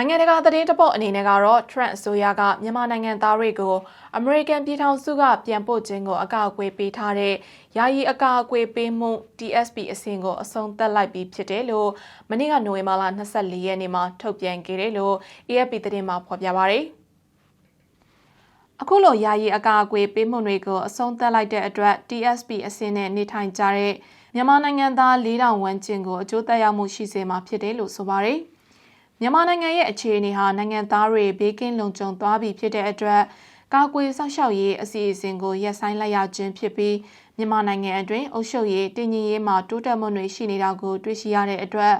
နိုင်ငံတကာသတင်းတပုတ်အနေနဲ့ကတော့ Trump အစိုးရကမြန်မာနိုင်ငံသားတွေကိုအမေရိကန်ပြည်ထောင်စုကပြန်ပို့ခြင်းကိုအကောက်အကွယ်ပေးထားတဲ့ယာယီအကောက်အကွယ်ပေးမှု TSP အဆင့်ကိုအဆုံးသတ်လိုက်ပြီးဖြစ်တယ်လို့မနေ့ကနိုဝင်ဘာလ24ရက်နေ့မှာထုတ်ပြန်ခဲ့တယ်လို့ AFP သတင်းမှာဖော်ပြပါရယ်အခုလိုယာယီအကာအကွယ်ပေးမှုတွေကိုအဆုံးသတ်လိုက်တဲ့အတွက် TSP အဆင့်နဲ့နေထိုင်ကြတဲ့မြန်မာနိုင်ငံသား4000ဝန်းကျင်ကိုအကျိုးသက်ရောက်မှုရှိစေမှာဖြစ်တယ်လို့ဆိုပါရယ် မြန်မာနိုင်ငံရဲ့အခြေအနေဟာနိုင်ငံသားတွေဘေးကင်းလုံခြုံသွားပြီဖြစ်တဲ့အတွက်ကာကွယ်စောင့်ရှောက်ရေးအစီအစဉ်ကိုရပ်ဆိုင်းလိုက်ရခြင်းဖြစ်ပြီးမြန်မာနိုင်ငံအတွင်းအုပ်ချုပ်ရေးတည်ငြိမ်ရေးမှာတိုးတက်မှုတွေရှိနေတာကိုတွေ့ရှိရတဲ့အတွက်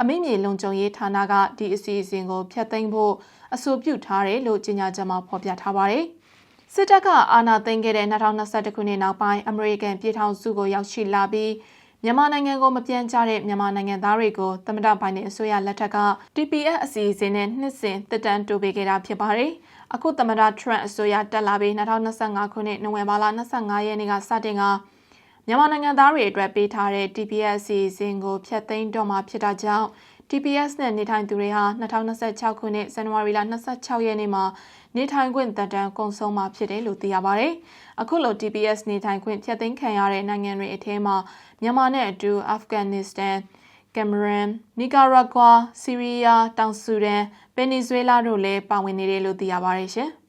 အမိမြေလုံခြုံရေးဌာနကဒီအစီအစဉ်ကိုဖျက်သိမ်းဖို့အဆိုပြုထားတယ်လို့ကြေညာချက်မှာဖော်ပြထားပါတယ်။စစ်တပ်ကအာဏာသိမ်းခဲ့တဲ့2021ခုနှစ်နောက်ပိုင်းအမေရိကန်ပြည်ထောင်စုကိုရောက်ရှိလာပြီး မြန်မာနိုင်ငံကိုမပြန်ကြတဲ့မြန်မာနိုင်ငံသားတွေကိုသမ္မတဘိုင်ဒန်အစိုးရလက်ထက်က TPS အစီအစဉ်နဲ့နှစ်စဉ်တက်တန်းတိုးပေးခဲ့တာဖြစ်ပါတယ်။အခုသမ္မတ Trump အစိုးရတက်လာပြီး2025ခုနှစ်နိုဝင်ဘာလ25ရက်နေ့ကစတင်ကမြန်မာနိုင်ငံသားတွေအတွက်ပေးထားတဲ့ TPS အစီအစဉ်ကိုဖျက်သိမ်းတော့မှာဖြစ်တာကြောင့် TPS နဲ့နေထိုင်သူတွေဟာ2026ခုနှစ်ဇန်နဝါရီလ26ရက်နေ့မှာနေထိုင်ခွင့်တက်တန်းကုန်ဆုံးမှာဖြစ်တယ်လို့သိရပါတယ်။အခုလို TPS နေထိုင်ခွင့်ဖျက်သိမ်းခံရတဲ့နိုင်ငံတွေအထဲမှာမြန်မာနဲ့အတူအာဖဂန်နစ္စတန်ကင်မရန်နီကာရာဂွာဆီးရီးယားတောင်ဆူဒန်ဗင်နီဇွဲလားတို့လည်းပါဝင်နေတယ်လို့သိရပါတယ်ရှင်။